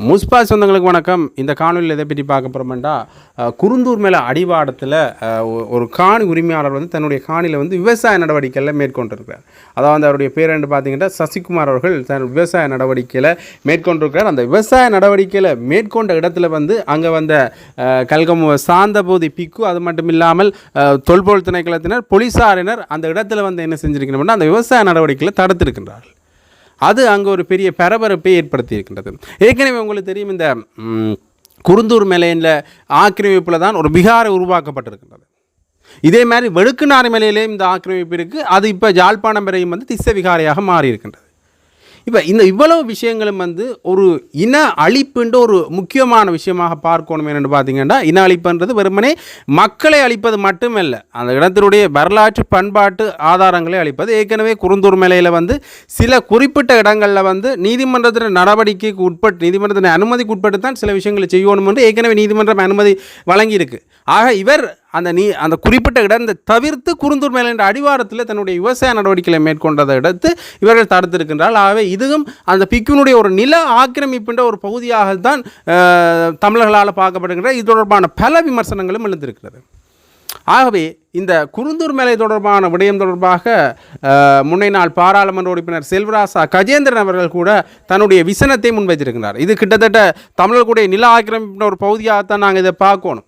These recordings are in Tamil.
முஸ்பா சொந்தங்களுக்கு வணக்கம். இந்த காணொலியில் எதை பற்றி பார்க்க போகிறோம்னா குருந்தூர் மேலே அடிவாடத்தில் ஒரு காணி உரிமையாளர் வந்து தன்னுடைய காணியில் வந்து விவசாய நடவடிக்கையில் மேற்கொண்டிருக்கிறார். அதாவது அவருடைய பேர் என்று பார்த்தீங்கன்னா சசிகுமார் அவர்கள் தன் விவசாய நடவடிக்கையில் மேற்கொண்டிருக்கிறார். அந்த விவசாய நடவடிக்கையில் மேற்கொண்ட இடத்துல வந்து அங்கே வந்த அஹ், கல்கமு சாந்தபோதி பிக்கு அது மட்டும் இல்லாமல் தொல்பொருள் திணைக்களத்தினர் போலீசாரினர் அந்த இடத்துல வந்து என்ன செஞ்சிருக்கணும்னா அந்த விவசாய நடவடிக்கையில் தடுத்திருக்கின்றார்கள். அது அங்கே ஒரு பெரிய பரபரப்பை ஏற்படுத்தி இருக்கின்றது ஏற்கனவே உங்களுக்கு தெரியும் இந்த குருந்தூர் மேலையில் ஆக்கிரமிப்பில் தான் ஒரு பிகாரை உருவாக்கப்பட்டிருக்கின்றது. இதே மாதிரி வெடுக்குநாறு மேலையிலேயும் இந்த ஆக்கிரமிப்பு இருக்குது அது இப்போ ஜாழ்ப்பாணம் வரையும் வந்து திஸ்ஸ விகாரையாக மாறி இருக்கின்றது இப்போ இந்த இவ்வளவு விஷயங்களும் வந்து ஒரு இன அழிப்புன்ற ஒரு முக்கியமான விஷயமாக பார்க்கணும் என்னென்னு பார்த்தீங்கன்னா இன அழிப்புன்றது வெறுமனே மக்களை அழிப்பது மட்டுமல்ல. அந்த இடத்தினுடைய வரலாற்று பண்பாட்டு ஆதாரங்களை அழிப்பது. ஏற்கனவே குறுந்தூர் மேலையில் வந்து சில குறிப்பிட்ட இடங்களில் வந்து நீதிமன்றத்தின் நடவடிக்கைக்கு உட்பட்டு நீதிமன்றத்தின் அனுமதிக்கு உட்பட்டு தான் சில விஷயங்களை செய்யணும் என்று ஏற்கனவே நீதிமன்றம் அனுமதி வழங்கியிருக்கு. ஆக இவர் அந்த நீ அந்த குறிப்பிட்ட இடத்தை தவிர்த்து குருந்தூர் மேலின்ற அடிவாரத்தில் தன்னுடைய விவசாய நடவடிக்கைகளை மேற்கொண்டதை எடுத்து இவர்கள் தடுத்திருக்கின்றால் ஆகவே இதுவும் அந்த பிக்குனுடைய ஒரு நில ஆக்கிரமிப்பின்ற ஒரு பகுதியாகத்தான் தான் தமிழர்களால் பார்க்கப்படுகின்ற இது தொடர்பான பல விமர்சனங்களும் எழுந்திருக்கிறது. ஆகவே இந்த குருந்தூர் மேலை தொடர்பான விடயம் தொடர்பாக முன்னே முன்னை நாள் பாராளுமன்ற உறுப்பினர் செல்வராசா கஜேந்திரன் அவர்கள் கூட தன்னுடைய விசனத்தை முன்வைத்திருக்கிறார். இது கிட்டத்தட்ட தமிழர்களுடைய நில ஆக்கிரமிப்பின் ஒரு பகுதியாகத்தான் நாங்கள் இதை பார்க்கணும்.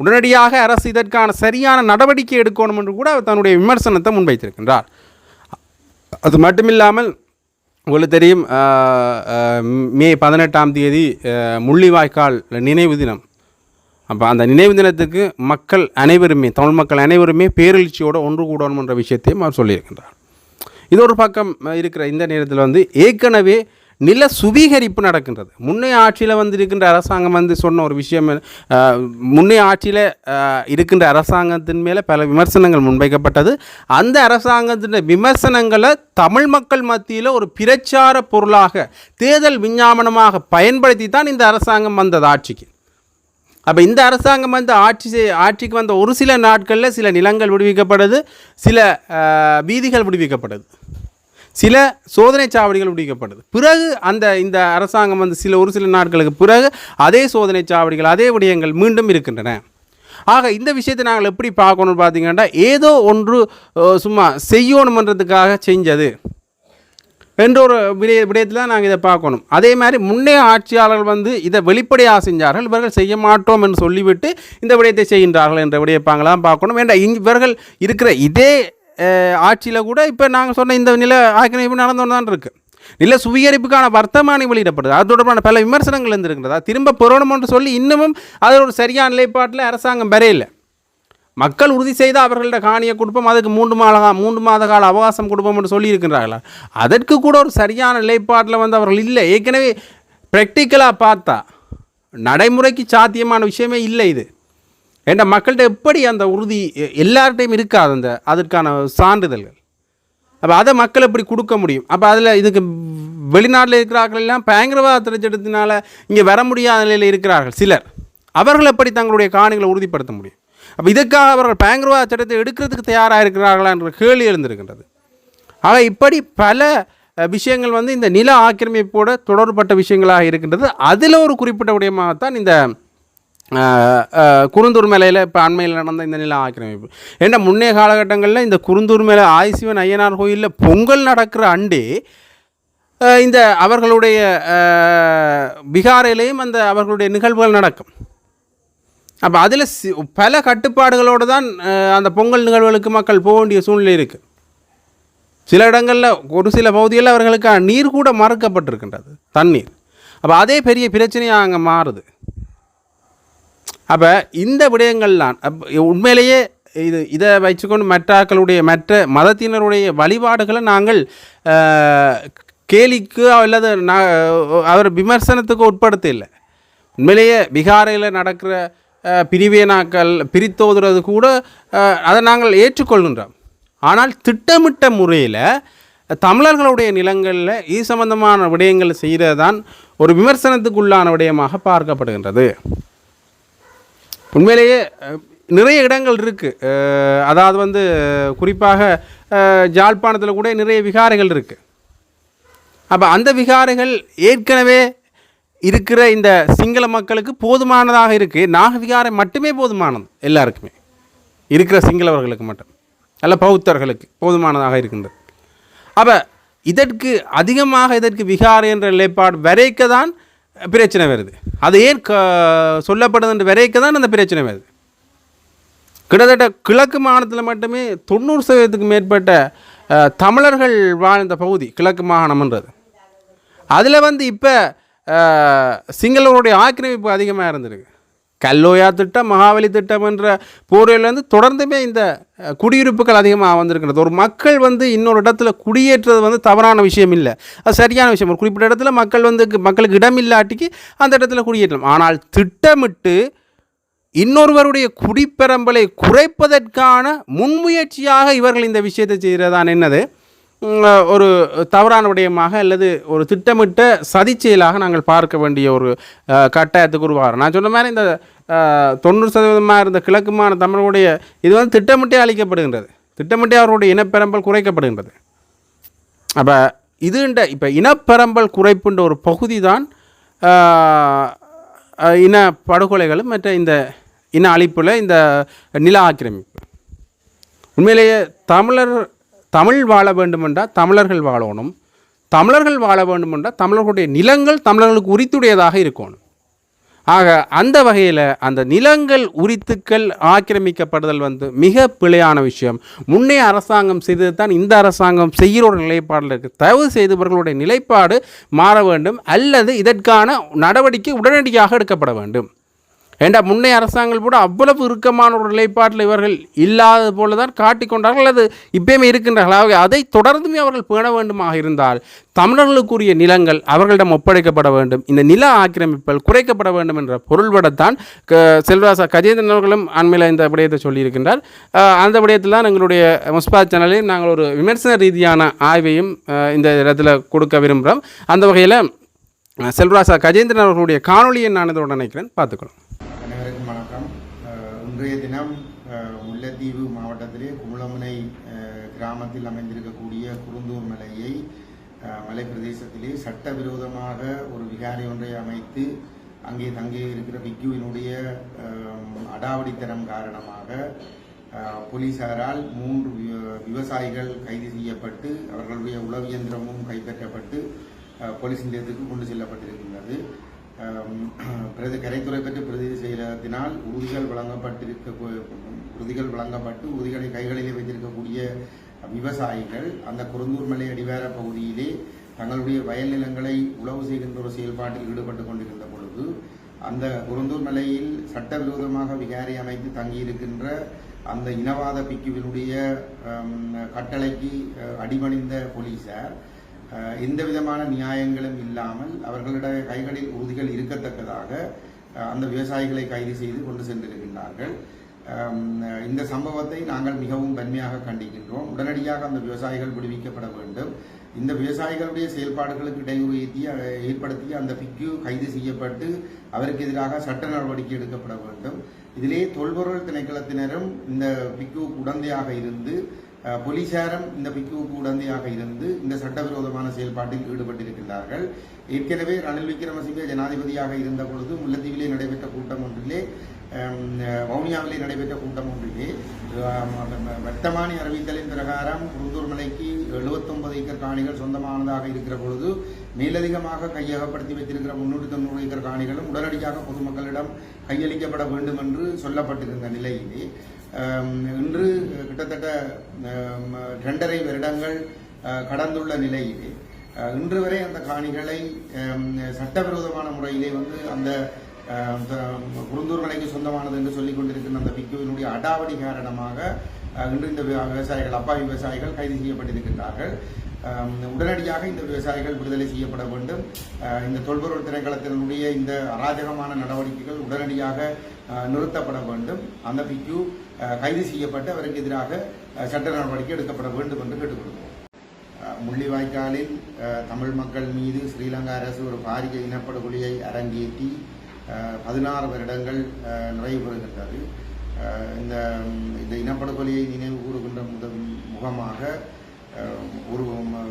உடனடியாக அரசு இதற்கான சரியான நடவடிக்கை எடுக்கணும் என்று கூட அவர் தன்னுடைய விமர்சனத்தை முன்வைத்திருக்கின்றார். அது மட்டுமில்லாமல் உங்களுக்கு தெரியும் மே பதினெட்டாம் தேதி முள்ளிவாய்க்கால் நினைவு தினம். அப்போ அந்த நினைவு தினத்துக்கு மக்கள் அனைவருமே தமிழ் மக்கள் அனைவருமே பேரெழுச்சியோடு ஒன்று கூடணும் என்ற விஷயத்தையும் அவர் சொல்லியிருக்கின்றார். இது ஒரு பக்கம் இருக்கிற இந்த நேரத்தில் வந்து ஏற்கனவே நில சுவீகரிப்பு நடக்கின்றது. முன்னைய ஆட்சியில் வந்து இருக்கின்ற அரசாங்கம் வந்து சொன்ன ஒரு விஷயம் முன்னைய ஆட்சியில் இருக்கின்ற அரசாங்கத்தின் மேலே பல விமர்சனங்கள் முன்வைக்கப்பட்டது. அந்த அரசாங்கத்தின் விமர்சனங்களை தமிழ் மக்கள் மத்தியில் ஒரு பிரச்சார பொருளாக தேர்தல் விஞ்ஞாபனமாக பயன்படுத்தி தான் இந்த அரசாங்கம் வந்தது ஆட்சிக்கு. அப்போ இந்த அரசாங்கம் வந்து ஆட்சி செய் ஆட்சிக்கு வந்த ஒரு சில நாட்களில் சில நிலங்கள் விடுவிக்கப்படுது சில வீதிகள் விடுவிக்கப்படுது சில சோதனை சாவடிகள் விடுவிக்கப்படுது பிறகு அந்த இந்த அரசாங்கம் வந்து சில ஒரு சில நாட்களுக்கு பிறகு அதே சோதனை சாவடிகள் அதே விடயங்கள் மீண்டும் இருக்கின்றன. ஆக இந்த விஷயத்தை நாங்கள் எப்படி பார்க்கணும்னு பார்த்தீங்கன்னா ஏதோ ஒன்று சும்மா செய்யணுமன்றதுக்காக செஞ்சது. என்ற ஒரு விடய விடயத்தில் தான் நாங்கள் இதை பார்க்கணும். அதே மாதிரி முன்னைய ஆட்சியாளர்கள் வந்து இதை வெளிப்படையாக செஞ்சார்கள் இவர்கள் செய்ய மாட்டோம் என்று சொல்லிவிட்டு இந்த விடயத்தை செய்கின்றார்கள் என்ற விடயப்பாங்களாம் பார்க்கணும். வேண்டாம் இவர்கள் இருக்கிற இதே ஆட்சியில் கூட இப்போ நாங்கள் சொன்ன இந்த நில ஆக்கிரமிப்பு நடந்து தான் இருக்குது நில சுவீகரிப்புக்கான வர்த்தமானி வெளியிடப்படுது. அது தொடர்பான பல விமர்சனங்கள் இருந்திருக்கிறதா திரும்ப பெறணும் என்று சொல்லி இன்னமும் அது ஒரு சரியான நிலைப்பாட்டில் அரசாங்கம் வரையில்லை மக்கள் உறுதி செய்து அவர்கள்ட்ட காணியை கொடுப்போம். அதுக்கு மூன்று மாத மூன்று மாத கால அவகாசம் கொடுப்போம் என்று சொல்லியிருக்கிறார்களா? அதற்கு கூட ஒரு சரியான நிலைப்பாட்டில் வந்து அவர்கள் இல்லை. ஏற்கனவே ப்ராக்டிக்கலாக பார்த்தா நடைமுறைக்கு சாத்தியமான விஷயமே இல்லை இது. ஏன்டா மக்கள்கிட்ட எப்படி அந்த உறுதி எ- எல்லார்ட்டையும் இருக்காது அந்த அதற்கான சான்றிதழ்கள்? அப்போ அதை மக்கள் எப்படி கொடுக்க முடியும்? அப்போ அதில் இதுக்கு வெளிநாட்டில் இருக்கிறார்கள் எல்லாம் பயங்கரவாத திரைச்சட்டத்தினால இங்கே வர முடியாத நிலையில் இருக்கிறார்கள் சிலர். அவர்கள் எப்படி தங்களுடைய காணிகளை உறுதிப்படுத்த முடியும்? அப்போ இதுக்காக அவர்கள் பயங்கரவாத சட்டத்தை எடுக்கிறதுக்கு தயாராக இருக்கிறார்களா என்ற கேள்வி எழுந்திருக்கின்றது. ஆக இப்படி பல விஷயங்கள் வந்து இந்த நில ஆக்கிரமிப்போட தொடர்பட்ட விஷயங்களாக இருக்கின்றது. அதில் ஒரு குறிப்பிட்ட விடயமாகத்தான் இந்த குருந்தூர் மேலையில் இப்போ அண்மையில் நடந்த இந்த நில ஆக்கிரமிப்பு. ஏன்னா முன்னே காலகட்டங்களில் இந்த குருந்தூர் மேலே ஆயிசிவன் ஐயனார் கோயிலில் பொங்கல் நடக்கிற அண்டே இந்த அவர்களுடைய பீகாரிலேயும் அந்த அவர்களுடைய நிகழ்வுகள் நடக்கும். அப்போ அதில் பல கட்டுப்பாடுகளோடு தான் அந்த பொங்கல் நிகழ்வுகளுக்கு மக்கள் போக வேண்டிய சூழ்நிலை இருக்குது சில இடங்களில் ஒரு சில பகுதிகளில் அவர்களுக்கான நீர் கூட மறுக்கப்பட்டிருக்கின்றது தண்ணீர். அப்போ அதே பெரிய பிரச்சனையாக அங்கே மாறுது. அப்போ இந்த விடயங்கள்லாம் உண்மையிலேயே இது இதை வச்சுக்கொண்டு மற்றாக்களுடைய மற்ற மதத்தினருடைய வழிபாடுகளை நாங்கள் கேலிக்கு அல்லது நான் அவர் விமர்சனத்துக்கு உட்படுத்த இல்லை உண்மையிலேயே பிகாரையில் நடக்கிற பிரிவேனாக்கள் பிரிவினாக்கள் பிரித்தோதுறது கூட அதை நாங்கள் ஏற்றுக்கொள்கின்றோம். ஆனால் திட்டமிட்ட முறையில் தமிழர்களுடைய நிலங்களில் இது சம்பந்தமான விடயங்கள் செய்கிறது தான் ஒரு விமர்சனத்துக்குள்ளான விடயமாக பார்க்கப்படுகின்றது. உண்மையிலேயே நிறைய இடங்கள் இருக்குது அதாவது வந்து குறிப்பாக ஜாழ்ப்பாணத்தில் கூட நிறைய விகாரைகள் இருக்குது அப்போ அந்த விகாரைகள் ஏற்கனவே இருக்கிற இந்த சிங்கள மக்களுக்கு போதுமானதாக இருக்குது நாகவிகாரம் மட்டுமே போதுமானது எல்லாருக்குமே. இருக்கிற சிங்களவர்களுக்கு மட்டும். அல்ல பௌத்தர்களுக்கு போதுமானதாக இருக்கின்றது. அப்போ இதற்கு அதிகமாக இதற்கு விகாரை என்ற நிலைப்பாடு வரைக்க தான் பிரச்சனை வருது. அது ஏன் க சொல்லப்படுதுன்ற என்று தான் அந்த பிரச்சனை வருது. கிட்டத்தட்ட கிழக்கு மாகாணத்தில் மட்டுமே தொண்ணூறு சதவீதத்துக்கு மேற்பட்ட தமிழர்கள் வாழ்ந்த பகுதி கிழக்கு மாகாணம்ன்றது. அதில் வந்து இப்போ சிங்களவருடைய ஆக்கிரமிப்பு அதிகமாக இருந்திருக்கு. கல்லோயா திட்டம் மகாவலி திட்டம் என்ற போர்வையிலேருந்து தொடர்ந்துமே இந்த குடியிருப்புகள் அதிகமாக வந்திருக்கிறது ஒரு மக்கள் வந்து இன்னொரு இடத்துல குடியேற்றது வந்து தவறான விஷயம் இல்லை. அது சரியான விஷயம். ஒரு குறிப்பிட்ட இடத்துல மக்கள் வந்து மக்களுக்கு இடம் இல்லாட்டிக்கு அந்த இடத்துல குடியேற்றலாம் ஆனால் திட்டமிட்டு இன்னொருவருடைய குடிப்பெரம்பலை குறைப்பதற்கான முன்முயற்சியாக இவர்கள் இந்த விஷயத்தை செய்கிறதான் என்னது? ஒரு தவறான விடயமாக அல்லது ஒரு திட்டமிட்ட சதிச்செயலாக நாங்கள் பார்க்க வேண்டிய ஒரு கட்டாயத்துக்கு உருவாகிறோம். நான் சொன்ன மாதிரி இந்த தொண்ணூறு சதவீதமாக இருந்த கிழக்குமான தமிழுடைய இது வந்து திட்டமிட்டே அளிக்கப்படுகின்றது திட்டமிட்டே அவருடைய இனப்பெரம்பல் குறைக்கப்படுகின்றது. அப்போ இதுன்ற இப்போ இனப்பெரம்பல் குறைப்புன்ற ஒரு பகுதி தான் இன படுகொலைகளும் மற்ற இந்த இன அழிப்பில் இந்த நில ஆக்கிரமிப்பு. உண்மையிலேயே தமிழர் தமிழ் வாழ வேண்டுமென்றால் தமிழர்கள் வாழணும். தமிழர்கள் வாழ வேண்டுமென்றால் தமிழர்களுடைய நிலங்கள் தமிழர்களுக்கு உரித்துடையதாக இருக்கணும். ஆக அந்த வகையில் அந்த நிலங்கள் உரித்துக்கள் ஆக்கிரமிக்கப்படுதல் வந்து மிக பிழையான விஷயம். முன்னே அரசாங்கம் செய்தது தான் இந்த அரசாங்கம் செய்கிற ஒரு நிலைப்பாடில் இருக்குது தயவு செய்தவர்களுடைய நிலைப்பாடு மாற வேண்டும். அல்லது இதற்கான நடவடிக்கை உடனடியாக எடுக்கப்பட வேண்டும். ஏண்டா முன்னைய அரசாங்கம் கூட அவ்வளவு இறுக்கமான ஒரு நிலைப்பாட்டில் இவர்கள் இல்லாதது போல தான் காட்டிக்கொண்டார்கள் அது இப்பயுமே இருக்கின்றார்கள் ஆகவே அதை தொடர்ந்துமே அவர்கள் பேண வேண்டுமாக இருந்தால் தமிழர்களுக்குரிய நிலங்கள் அவர்களிடம் ஒப்படைக்கப்பட வேண்டும். இந்த நில ஆக்கிரமிப்பல் குறைக்கப்பட வேண்டும் என்ற பொருள்படத்தான் க செல்வராசா கஜேந்திரன் அவர்களும் அண்மையில் இந்த விடயத்தை சொல்லியிருக்கின்றார். அந்த விடயத்தில் தான் எங்களுடைய முஸ்பாத் சேனலில் நாங்கள் ஒரு விமர்சன ரீதியான ஆய்வையும் இந்த இடத்துல கொடுக்க விரும்புகிறோம். அந்த வகையில் செல்வராசா கஜேந்திரன் அவர்களுடைய காணொலியை நான் இதோட நினைக்கிறேன் பார்த்துக்கலாம் அனைவருக்கும் வணக்கம். இன்றைய தினம் முல்லைத்தீவு மாவட்டத்திலே குமுளமுனை கிராமத்தில் அமைந்திருக்கக்கூடிய குருந்தூர் மலையை மலை பிரதேசத்திலே சட்டவிரோதமாக ஒரு விகாரி ஒன்றை அமைத்து அங்கே தங்கி இருக்கிற பிக்குவினுடைய அடாவடித்தனம் காரணமாக போலீசாரால் மூன்று வி- விவசாயிகள் கைது செய்யப்பட்டு அவர்களுடைய உளவு இயந்திரமும் கைப்பற்றப்பட்டு போலீஸ் நிலையத்துக்கு கொண்டு செல்லப்பட்டிருக்கின்றது. பிரதி கரைத்துறை பெற்று பிரதி செயலகத்தினால் உறுதிகள் வழங்கப்பட்டிருக்க உறுதிகள் வழங்கப்பட்டு உறுதிகளை கைகளிலே வைத்திருக்கக்கூடிய விவசாயிகள் அந்த குருந்தூர் மலை அடிவார பகுதியிலே தங்களுடைய வயல் நிலங்களை உழவு செய்கின்ற ஒரு செயல்பாட்டில் ஈடுபட்டு கொண்டிருந்த பொழுது அந்த குருந்தூர் மலையில் சட்டவிரோதமாக விகாரை அமைத்து தங்கியிருக்கின்ற அந்த இனவாத பிக்குவினுடைய கட்டளைக்கு அடிமணிந்த அடிபணிந்த போலீசார் எந்த விதமான நியாயங்களும் இல்லாமல் அவர்களிட கைகளில் உறுதிகள் இருக்கத்தக்கதாக அந்த விவசாயிகளை கைது செய்து கொண்டு சென்றிருக்கின்றார்கள். இந்த சம்பவத்தை நாங்கள் மிகவும் வன்மையாக கண்டிக்கின்றோம். உடனடியாக அந்த விவசாயிகள் விடுவிக்கப்பட வேண்டும். இந்த விவசாயிகளுடைய செயல்பாடுகளுக்கு இடையூறு ஏற்றி ஏற்படுத்திய அந்த பிக்கு கைது செய்யப்பட்டு அவருக்கு எதிராக சட்ட நடவடிக்கை எடுக்கப்பட வேண்டும். இதிலே தொல்பொருள் திணைக்களத்தினரும் இந்த பிக்கு உடந்தையாக இருந்து போலீசாரும் இந்த பிக்குவுக்கு உடந்தையாக இருந்து இந்த சட்டவிரோதமான செயல்பாட்டில் ஈடுபட்டிருக்கின்றார்கள். ஏற்கனவே ரணில் விக்ரமசிங்கே ஜனாதிபதியாக இருந்த பொழுது முல்லத்தீவிலே நடைபெற்ற கூட்டம் ஒன்றிலே வவுனியாவிலே நடைபெற்ற கூட்டம் ஒன்றிலே வர்த்தமானி அறிவித்தலின் பிரகாரம் குருந்தூர் மலைக்கு 79 ஏக்கர் காணிகள் சொந்தமானதாக இருக்கிற பொழுது மேலதிகமாக கையகப்படுத்தி வைத்திருக்கிற முன்னூற்றி தொண்ணூறு ஏக்கர் காணிகளும் உடனடியாக பொதுமக்களிடம் கையளிக்கப்பட வேண்டும் என்று சொல்லப்பட்டிருந்த நிலையிலே இன்று கிட்டத்தட்ட ரெண்டரை இரண்டரை வருடங்கள் கடந்துள்ள நிலையிலே இன்று வரை அந்த காணிகளை சட்டவிரோதமான முறையிலே வந்து அந்த குருந்தூர் மலைக்கு சொந்தமானது என்று சொல்லிக் கொண்டிருக்கின்ற அந்த பிக்குவினுடைய அடாவடி காரணமாக இன்று இந்த விவசாயிகள் அப்பாவி விவசாயிகள் கைது செய்யப்பட்டிருக்கின்றார்கள். உடனடியாக இந்த விவசாயிகள் விடுதலை செய்யப்பட வேண்டும். இந்த தொல்பொருள் திணைக்களத்தினுடைய இந்த அராஜகமான நடவடிக்கைகள் உடனடியாக நிறுத்தப்பட வேண்டும். அந்த பிக்கு கைது செய்யப்பட்டு அவருக்கு எதிராக சட்ட நடவடிக்கை எடுக்கப்பட வேண்டும் என்று கேட்டுக்கொள்கிறோம். முள்ளிவாய்க்காலில் தமிழ் மக்கள் மீது ஸ்ரீலங்கா அரசு ஒரு பாரிய இனப்படுகொலியை அரங்கேற்றி பதினாறு வருடங்கள் அஹ், நிறைவு பெறுகின்றது. இந்த இந்த இனப்படுகொலியை நினைவு கூறுகின்ற முத முகமாக ஒரு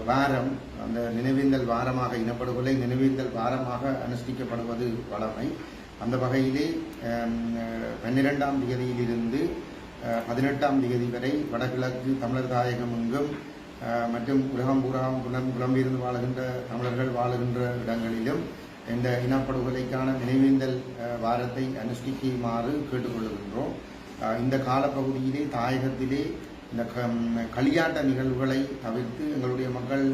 வாரம் அந்த நினைவேந்தல் வாரமாக இனப்படுகொலை நினைவேந்தல் வாரமாக அனுஷ்டிக்கப்படுவது வழமை அந்த வகையிலே பன்னிரெண்டாம் தேதியிலிருந்து பதினெட்டாம் தேதி வரை வடகிழக்கு தமிழர் தாயகம் எங்கும் மற்றும் உலகம் பூராம் புலம் புலம்பிருந்து வாழுகின்ற தமிழர்கள் வாழுகின்ற இடங்களிலும் இந்த இனப்படுகொலைக்கான நினைவேந்தல் வாரத்தை அனுஷ்டிக்குமாறு கேட்டுக்கொள்கின்றோம். இந்த காலப்பகுதியிலே தாயகத்திலே இந்த க- களியாட்ட நிகழ்வுகளை தவிர்த்து எங்களுடைய மக்கள்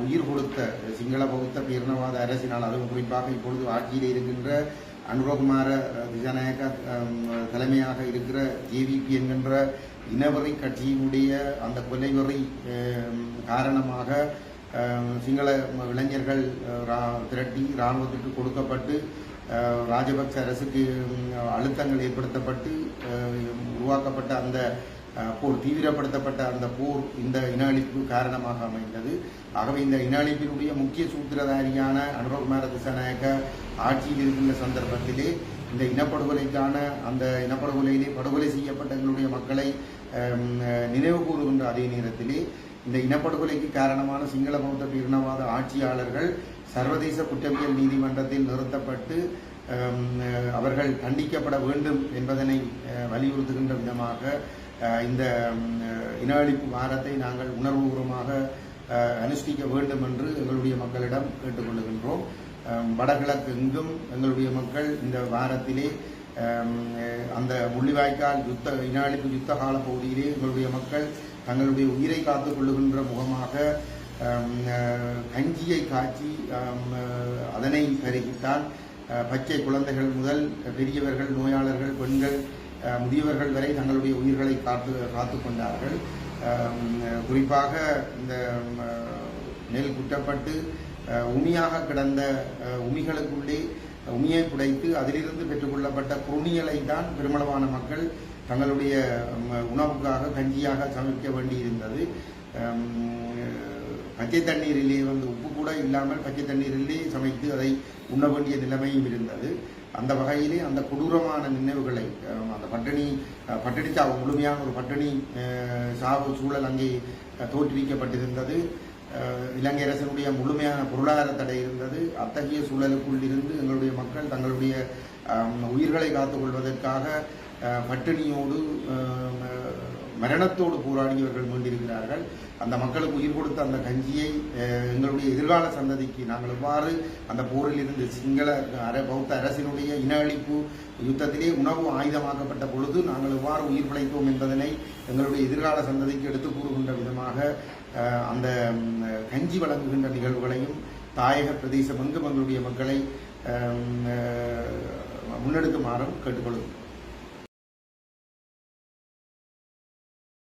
உயிர் கொடுத்த சிங்கள பௌத்த பேரினவாத அரசினால் அதுவும் குறிப்பாக இப்பொழுது ஆட்சியில் இருக்கின்ற அனுரகுமார அஹ், தலைமையாக இருக்கிற ஜேவிபி என்கின்ற இனவெறி கட்சியினுடைய அந்த கொலைவெறி காரணமாக சிங்கள இளைஞர்கள் ரா- திரட்டி இராணுவத்திற்கு கொடுக்கப்பட்டு ராஜபக்ச அரசுக்கு அழுத்தங்கள் ஏற்படுத்தப்பட்டு உருவாக்கப்பட்ட அந்த போர் தீவிரப்படுத்தப்பட்ட அந்த போர் இந்த இன அழிப்பு காரணமாக அமைந்தது. ஆகவே இந்த இன அழிப்பினுடைய முக்கிய சூத்திரதாரியான அனுரகுமார திசாநாயக்க ஆட்சியில் இருக்கின்ற சந்தர்ப்பத்திலே இந்த இனப்படுகொலைக்கான அந்த இனப்படுகொலையிலே படுகொலை செய்யப்பட்ட எங்களுடைய மக்களை அஹ், நினைவு கூறுகின்ற அதே நேரத்திலே இந்த இனப்படுகொலைக்கு காரணமான சிங்கள பௌத்த பீரணவாத ஆட்சியாளர்கள் சர்வதேச குற்றவியல் நீதிமன்றத்தில் நிறுத்தப்பட்டு அஹ், அவர்கள் கண்டிக்கப்பட வேண்டும் என்பதனை அஹ், வலியுறுத்துகின்ற விதமாக இந்த இனஅழிப்பு இன அழிப்பு வாரத்தை நாங்கள் உணர்வுபூர்வமாக அனுஷ்டிக்க வேண்டும் என்று எங்களுடைய மக்களிடம் கேட்டுக்கொள்ளுகின்றோம் வடகிழக்கு எங்கும் எங்களுடைய மக்கள் இந்த வாரத்திலே அந்த முள்ளிவாய்க்கால் யுத்த இன அழிப்பு யுத்த கால பகுதியிலே எங்களுடைய மக்கள் தங்களுடைய உயிரை காத்துக் கொள்ளுகின்ற முகமாக கஞ்சியை காய்ச்சி அதனை பருகித்தான் பச்சை குழந்தைகள் முதல் பெரியவர்கள் நோயாளர்கள் பெண்கள் முதியவர்கள் வரை தங்களுடைய உயிர்களை காத்து காத்து கொண்டார்கள். குறிப்பாக இந்த நெல் குட்டப்பட்டு உமியாக கிடந்த உமிகளுக்குள்ளே உமியை புடைத்து அதிலிருந்து பெற்றுக்கொள்ளப்பட்ட குறுநியலை தான் பெருமளவான மக்கள் தங்களுடைய உணவுக்காக கஞ்சியாக சமைக்க வேண்டியிருந்தது. பச்சை தண்ணீரிலே வந்து உப்பு கூட இல்லாமல் பச்சை தண்ணீரிலே சமைத்து அதை உண்ண வேண்டிய நிலைமையும் இருந்தது. அந்த வகையிலே அந்த கொடூரமான நினைவுகளை அந்த பட்டினி பட்டினி சாவு முழுமையான ஒரு பட்டினி சாவு சூழல் அங்கே தோற்றுவிக்கப்பட்டிருந்தது. இலங்கை அரசினுடைய முழுமையான பொருளாதார தடை இருந்தது. அத்தகைய சூழலுக்குள் இருந்து எங்களுடைய மக்கள் தங்களுடைய உயிர்களை காத்துக்கொள்வதற்காக பட்டினியோடு மரணத்தோடு போராடியவர்கள் மீண்டிருக்கிறார்கள். அந்த மக்களுக்கு உயிர் கொடுத்த அந்த கஞ்சியை எங்களுடைய எதிர்கால சந்ததிக்கு நாங்கள் எவ்வாறு அந்த போரில் இருந்து சிங்கள அர பௌத்த அரசினுடைய இன அழிப்பு யுத்தத்திலே உணவு ஆயுதமாக்கப்பட்ட பொழுது நாங்கள் எவ்வாறு உயிர் பிழைத்தோம் என்பதனை எங்களுடைய எதிர்கால சந்ததிக்கு எடுத்துக் கூறுகின்ற விதமாக அந்த கஞ்சி வழங்குகின்ற நிகழ்வுகளையும் தாயக பிரதேசம் எங்கும் எங்களுடைய மக்களை முன்னெடுக்குமாறும் கேட்டுக்கொள்கிறோம்.